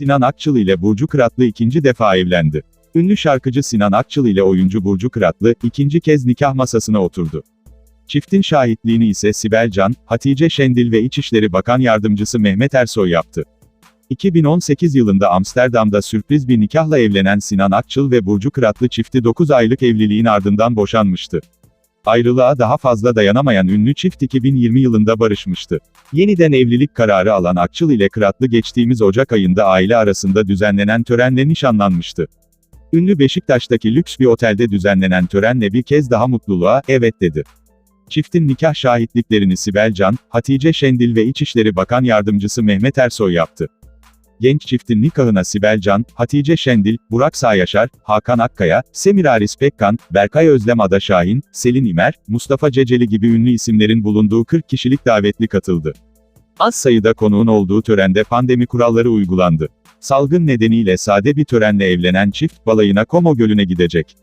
Sinan Akçıl ile Burcu Kıratlı ikinci defa evlendi. Ünlü şarkıcı Sinan Akçıl ile oyuncu Burcu Kıratlı, ikinci kez nikah masasına oturdu. Çiftin şahitliğini ise Sibel Can, Hatice Şendil ve İçişleri Bakan Yardımcısı Mehmet Ersoy yaptı. 2018 yılında Amsterdam'da sürpriz bir nikahla evlenen Sinan Akçıl ve Burcu Kıratlı çifti 9 aylık evliliğin ardından boşanmıştı. Ayrılığa daha fazla dayanamayan ünlü çift 2020 yılında barışmıştı. Yeniden evlilik kararı alan Akçıl ile Kıratlı geçtiğimiz Ocak ayında aile arasında düzenlenen törenle nişanlanmıştı. Ünlü Beşiktaş'taki lüks bir otelde düzenlenen törenle bir kez daha mutluluğa evet dedi. Çiftin nikah şahitliklerini Sibel Can, Hatice Şendil ve İçişleri Bakan Yardımcısı Mehmet Ersoy yaptı. Genç çiftin nikahına Sibel Can, Hatice Şendil, Burak Sağyaşar, Hakan Akkaya, Semiraris Pekkan, Berkay Özlem Ada Şahin, Selin İmer, Mustafa Ceceli gibi ünlü isimlerin bulunduğu 40 kişilik davetli katıldı. Az sayıda konuğun olduğu törende pandemi kuralları uygulandı. Salgın nedeniyle sade bir törenle evlenen çift, balayına Como Gölü'ne gidecek.